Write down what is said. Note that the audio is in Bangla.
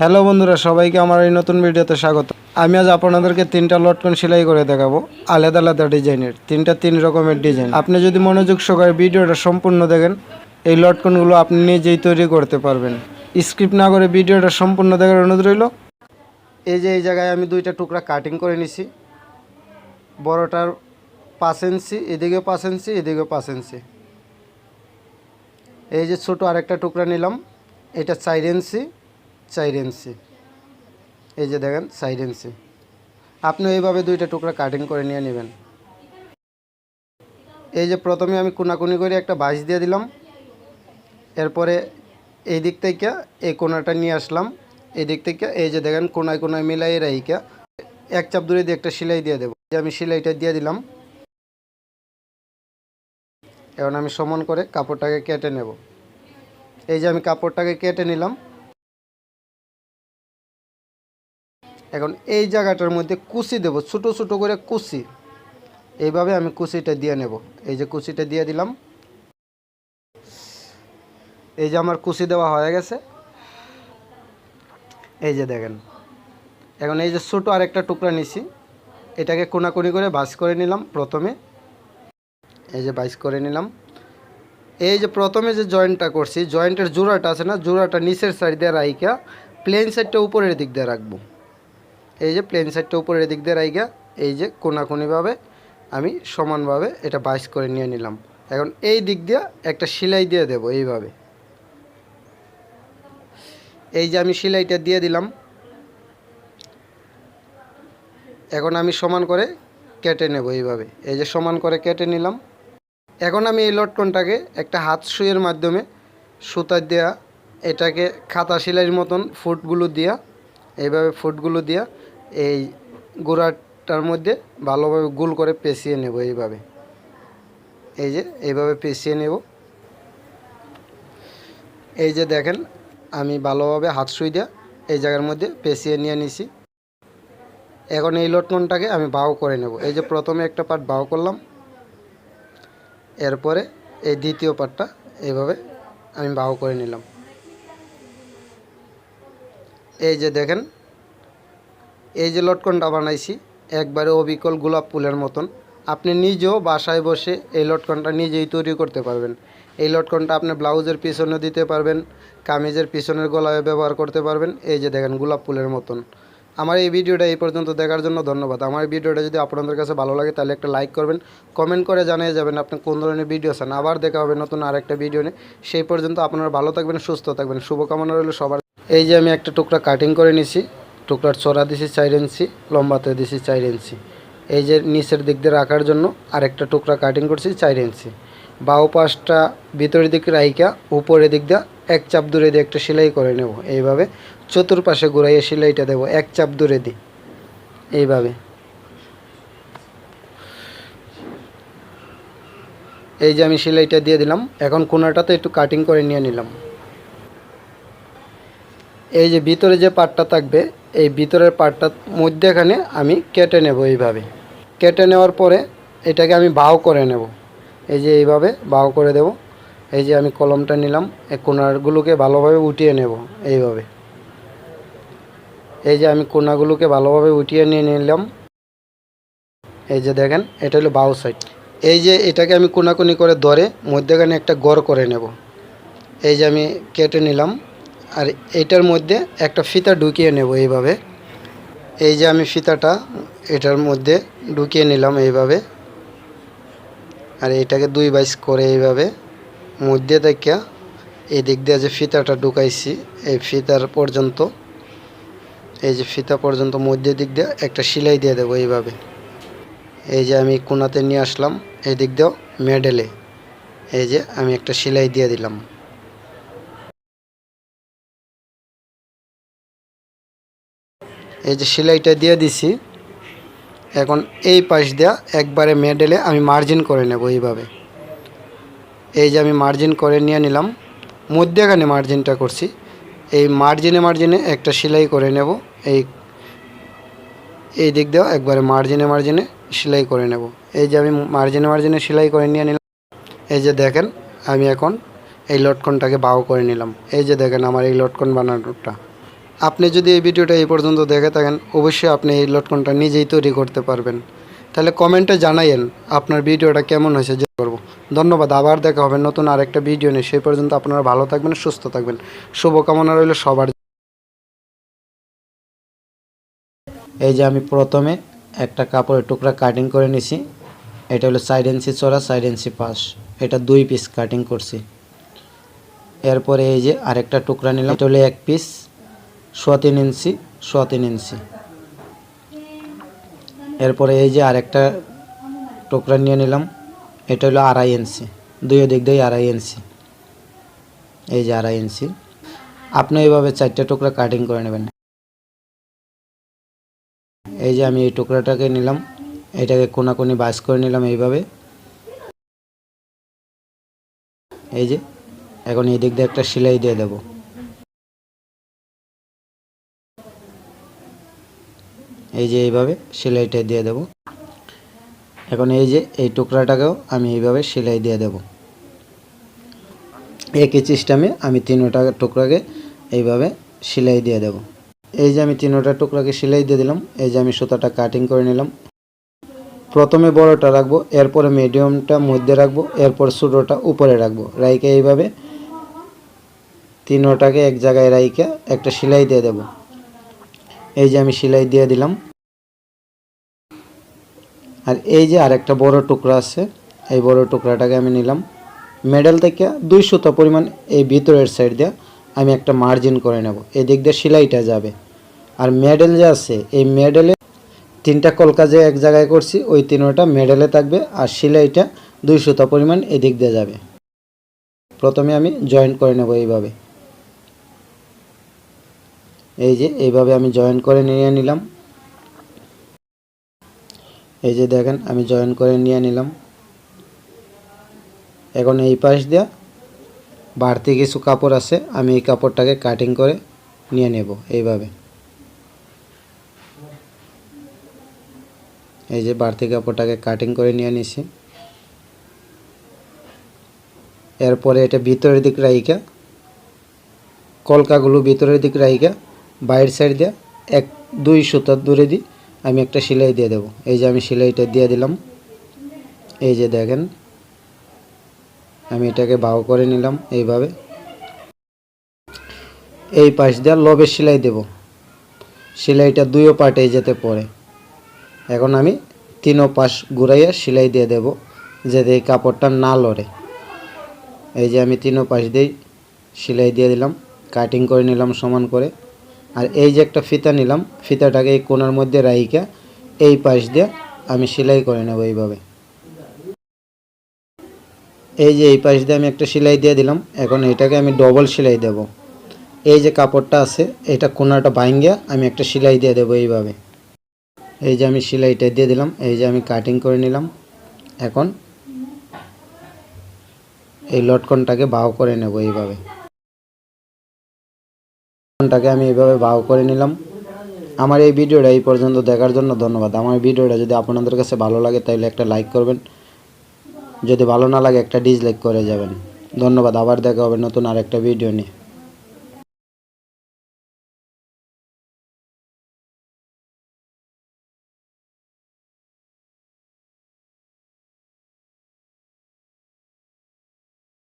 হ্যালো বন্ধুরা, সবাইকে আমার এই নতুন ভিডিওতে স্বাগত। আমি আজ আপনাদেরকে তিনটা লটকন সেলাই করে দেখাবো, আলাদা আলাদা ডিজাইনের, তিনটা তিন রকমের ডিজাইন। আপনি যদি মনোযোগ সহকারে ভিডিওটা সম্পূর্ণ দেখেন, এই লটকনগুলো আপনি নিজেই তৈরি করতে পারবেন। স্ক্রিপ্ট না করে ভিডিওটা সম্পূর্ণ দেখার অনুরোধ রইল। এই যে এই জায়গায় আমি দুইটা টুকরা কাটিং করে নিছি। বড়টার পাঁচ ইঞ্চি এদিকে পাঁচ ইঞ্চি এদিকে পাঁচ ইঞ্চি। এই যে ছোটো আরেকটা টুকরা নিলাম, এটা চার ইঞ্চি। ইঞ্চি এই যে দেখেন ইঞ্চি আপনি এইভাবে দুইটা টুকরা কাটিং করে নিয়ে নেবেন। এই যে প্রথমে আমি কোনাকুনি করে একটা বাঁশ দিয়ে দিলাম। এরপরে এই দিক থেকে এই কোনাটা নিয়ে আসলাম। এই দিক থেকে এই যে দেখেন, কোনায় কোনায় মিলাই রাইকা এক চাপ দূরে দিয়ে একটা সেলাই দিয়ে দেবো। যে আমি সেলাইটা দিয়ে দিলাম। এখন আমি সমান করে কাপড়টাকে কেটে নেব। এই যে আমি কাপড়টাকে কেটে নিলাম। এখন এই জায়গাটার মধ্যে কুচি দেব, ছোট ছোট করে কুচি। এইভাবে আমি কুচিটা দিয়ে নেব। এই যে কুচিটা দিয়ে দিলাম। এই যে আমার কুচি দেওয়া হয়ে গেছে। এই যে দেখেন। এখন এই যে ছোটো আরেকটা টুকরা নিছি। এটাকে কোনাকুনি করে ভাঁজ করে নিলাম প্রথমে। এই যে বাইস করে নিলাম। এই যে প্রথমে যে জয়েন্টটা করছি, জয়েন্টের জোড়াটা আছে না, জোড়াটা নিচের সাইড দিয়ে রাইকা প্লেন সাইডটা উপরের দিক দিয়ে রাখব। এই যে প্লেন সাইডটা উপরের দিক দিয়ে রাইকা এই যে কোনাকুনিভাবে আমি সমানভাবে এটা বাইস করে নিয়ে নিলাম। এখন এই দিক দিয়ে একটা সেলাই দিয়ে দেব এইভাবে। এই যে আমি সেলাইটা দিয়ে দিলাম। এখন আমি সমান করে কেটে নেব এইভাবে। এই যে সমান করে কেটে নিলাম। এখন আমি এই লটকনটাকে একটা হাত সুইয়ের মাধ্যমে সুতা দেয়া, এটাকে খাতা সেলাইয়ের মতন ফুটগুলো দিয়া, এইভাবে ফুটগুলো দিয়া এই গোড়াটার মধ্যে ভালোভাবে গোল করে পেঁচিয়ে নেব এইভাবে। এই যে, এইভাবে পেঁচিয়ে নেব। এই যে দেখেন, আমি ভালোভাবে হাত সুই দেওয়া এই জায়গার মধ্যে পেঁচিয়ে নিয়ে নিছি। এখন এই লটকনটাকে আমি বাও করে নেব। এই যে প্রথমে একটা পার্ট বাও করলাম। এরপরে এই দ্বিতীয় পার্টটা এইভাবে আমি বাও করে নিলাম। এই যে দেখেন এই যে লটকনটা বানাইছি, একবারে অবিকল গোলাপ ফুলের মতন। আপনি নিজেও বাসায় বসে এই লটকনটা নিজেই তৈরি করতে পারবেন। এই লটকনটা আপনি ব্লাউজের পিছনে দিতে পারবেন, কামিজের পিছনের গলায় ব্যবহার করতে পারবেন, এই যে দেখেন গোলাপ ফুলের মতন। আমার এই ভিডিওটা এই পর্যন্ত দেখার জন্য ধন্যবাদ। আমার এই ভিডিওটা যদি আপনাদের কাছে ভালো লাগে, তাহলে একটা লাইক করবেন, কমেন্ট করে জানিয়ে যাবেন আপনি কোন ধরনের ভিডিও চান। আবার দেখা হবে নতুন আরেকটা ভিডিও নিয়ে। সেই পর্যন্ত আপনারা ভালো থাকবেন, সুস্থ থাকবেন। শুভকামনা রইল সবার। এই যে আমি একটা টুকরা কাটিং করে নিছি। টুকরার চড়া দিছি চার ইঞ্চি, লম্বাতে দিছি চার ইঞ্চি। এই যে নিচের দিক দিয়ে রাখার জন্য আরেকটা টুকরা কাটিং করছি চার ইঞ্চি। বাউ পাশটা ভিতরের দিকে রাইকা উপরের দিক দিয়ে এক চাপ দূরে দিয়ে একটা সেলাই করে নেব। এইভাবে চতুর্পাশে ঘুরাইয়ে সেলাইটা দেবো, এক চাপ দূরে দিই এইভাবে। এই যে আমি সেলাইটা দিয়ে দিলাম, এখন কোনাটাতে একটু কাটিং করে নিয়ে নিলাম। এই যে ভিতরে যে পাটটা থাকবে, এই ভিতরের পাটটার মধ্যেখানে আমি কেটে নেব এইভাবে। কেটে নেওয়ার পরে এটাকে আমি বাও করে নেব। এই যে এইভাবে বাও করে দেব। এই যে আমি কলমটা নিলাম, এই কোনারগুলোকে ভালোভাবে উঠিয়ে নেব এইভাবে। এই যে আমি কোনাগুলোকে ভালোভাবে উঠিয়ে নিয়ে নিলাম। এই যে দেখেন, এটা হলো বাউ সাইড। এই যে এটাকে আমি কোনাকুনি করে ধরে মধ্যেখানে একটা গড় করে নেব। এই যে আমি কেটে নিলাম। আর এটার মধ্যে একটা ফিতা ঢুকিয়ে নেব এইভাবে। এই যে আমি ফিতাটা, এটার মধ্যে ঢুকিয়ে নিলাম এইভাবে। আর এটাকে দুই বাইশ করে এইভাবে মধ্যে থেকে এই দিক দিয়ে যে ফিতাটা ঢুকাইছি, এই ফিতার পর্যন্ত, এই যে ফিতা পর্যন্ত মধ্যে দিক দিয়ে একটা সেলাই দিয়ে দেবো এইভাবে। এই যে আমি কোনাতে নিয়ে আসলাম এই দিক দিয়েও মেডেলে। এই যে আমি একটা সেলাই দিয়ে দিলাম। এই যে সেলাইটা দিয়ে দিছি। এখন এই পাশ দেওয়া একবারে মেডেলে আমি মার্জিন করে নেব এইভাবে। এই যে আমি মার্জিন করে নিয়ে নিলাম। মধ্যেখানে মার্জিনটা করছি। এই মার্জিনে মার্জিনে একটা সেলাই করে নেব। এই এই দিক দিয়েও একবারে মার্জিনে মার্জিনে সেলাই করে নেব। এই যে আমি মার্জিনে মার্জিনে সেলাই করে নিয়ে নিলাম। এই যে দেখেন, আমি এখন এই লটকনটাকে বাও করে নিলাম। এই যে দেখেন আমার এই লটকন বানানোটা। আপনি যদি এই ভিডিওটা এই পর্যন্ত দেখে থাকেন, অবশ্যই আপনি এই লটকনটা নিজেই তৈরি করতে পারবেন। তাহলে কমেন্টে জানাইয়েন আপনার ভিডিওটা কেমন হয়েছে, যে করব। ধন্যবাদ, আবার দেখা হবে নতুন আরেকটা ভিডিও নিয়ে। সেই পর্যন্ত আপনারা ভালো থাকবেন, সুস্থ থাকবেন। শুভকামনা রইল সবার। এই যে আমি প্রথমে একটা কাপড়ের টুকরা কাটিং করে নিছি। এটা হলো সাইড ইঞ্চি চড়া সাইড ইঞ্চি পাশ। এটা দুই পিস কাটিং করছি। এরপরে এই যে আরেকটা টুকরা নিলাম। এটা হলো এক পিস সোয়া তিন ইঞ্চি সোয়া তিন ইঞ্চি। এরপরে এই যে আরেকটা টুকরা নিয়ে নিলাম, এটা হলো আড়াই ইঞ্চি। দুই দিক দিয়ে আড়াই ইঞ্চি। এই যে আড়াই ইঞ্চি। আপনি এইভাবে চারটে টুকরা কাটিং করে নেবেন। এই যে আমি এই টুকরাটাকে নিলাম, এটাকে কোনাকুনি বাস করে নিলাম এইভাবে। এই যে, এখন এই দিক দিয়ে একটা সেলাই দিয়ে দেব। এই যে এইভাবে সেলাইটা দিয়ে দেব। এখন এই যে এই টুকরাটাকেও আমি এইভাবে সেলাই দিয়ে দেব। একই সিস্টেমে আমি তিনটা টুকরাকে এইভাবে সেলাই দিয়ে দেব। এই যে আমি তিনটা টুকরাকে সেলাই দিয়ে দিলাম, এই যে আমি সুতাটা কাটিং করে নিলাম। প্রথমে বড়টা রাখব, এরপরে মিডিয়ামটা মধ্যে রাখব, এরপর ছোটোটা উপরে রাখব। রাইকে এইভাবে তিনোটাকে এক জায়গায় রাইকে একটা সেলাই দিয়ে দেব। এই যে আমি সেলাই দিয়ে দিলাম। আর এই যে আরেকটা বড় টুকরা আছে, এই বড় টুকরাটাকে আমি নিলাম। মেডেল থেকে দুই সুতো পরিমাণ এই ভিতরের সাইড দিয়ে আমি একটা মার্জিন করে নেব। এই দিক দিয়ে সেলাইটা যাবে। আর মেডেল যে আছে, এই মেডেলে তিনটা কলকা যে এক জায়গায় করছি, ওই তিনোটা মেডেলে থাকবে আর সেলাইটা দুই সুতা পরিমাণ এদিক দিয়ে যাবে। প্রথমে আমি জয়েন করে নেব এইভাবে। এই যে, এইভাবে আমি জয়েন করে নিয়ে নিলাম। এই যে দেখেন, আমি জয়েন করে নিয়ে নিলাম। এখন এই পাশ দিয়া বাড়তি কিছু কাপড় আছে, আমি এই কাপড়টাকে কাটিং করে নিয়ে নেব এইভাবে। এই যে বাড়তি কাপড়টাকে কাটিং করে নিয়ে নিছি। এরপরে এটা ভিতরের দিক রাইকা কলকাগুলো ভিতরের দিক রাইকা বাইরের সাইড দিয়ে এক, দুই সুতা দূরে দিই, আমি একটা সেলাই দিয়ে দেবো। এই যে আমি সেলাইটা দিয়ে দিলাম। এই যে দেখেন, আমি এটাকে বাউ করে নিলাম এইভাবে। এই পাশ দিয়ে লবের সেলাই দেব। সেলাইটা দুইও পার্টে যেতে পড়ে। এখন আমি তিনও পাশ ঘুরাইয়া সেলাই দিয়ে দেব, যাতে এই কাপড়টা না লড়ে। এই যে আমি তিনও পাশ দিয়েই সেলাই দিয়ে দিলাম। কাটিং করে নিলাম সমান করে। আর এই যে একটা ফিতা নিলাম, ফিতাটাকে এই কোনার মধ্যে রাইকা এই পাশ দিয়ে আমি সেলাই করে নেব এইভাবে। এই যে এই পাশ দিয়ে আমি একটা সেলাই দিয়ে দিলাম, এখন এটাকে আমি ডবল সেলাই দেব। এই যে কাপড়টা আছে, এটা কোনাটা ভাঙ্গিয়া আমি একটা সেলাই দিয়ে দেবো এইভাবে। এই যে আমি সেলাইটা দিয়ে দিলাম, এই যে আমি কাটিং করে নিলাম। এখন এই লটকনটাকে বাও করে নেব এইভাবে। লটকনটাকে আমি এভাবে বাউ করে নিলাম। আমার এই ভিডিওটা এই পর্যন্ত দেখার জন্য ধন্যবাদ। আমার ভিডিওটা যদি আপনাদের কাছে ভালো লাগে, তাহলে একটা লাইক করবেন। যদি ভালো না লাগে, একটা ডিসলাইক করে যাবেন। ধন্যবাদ। আবার দেখা হবে নতুন আর একটা ভিডিও নিয়ে।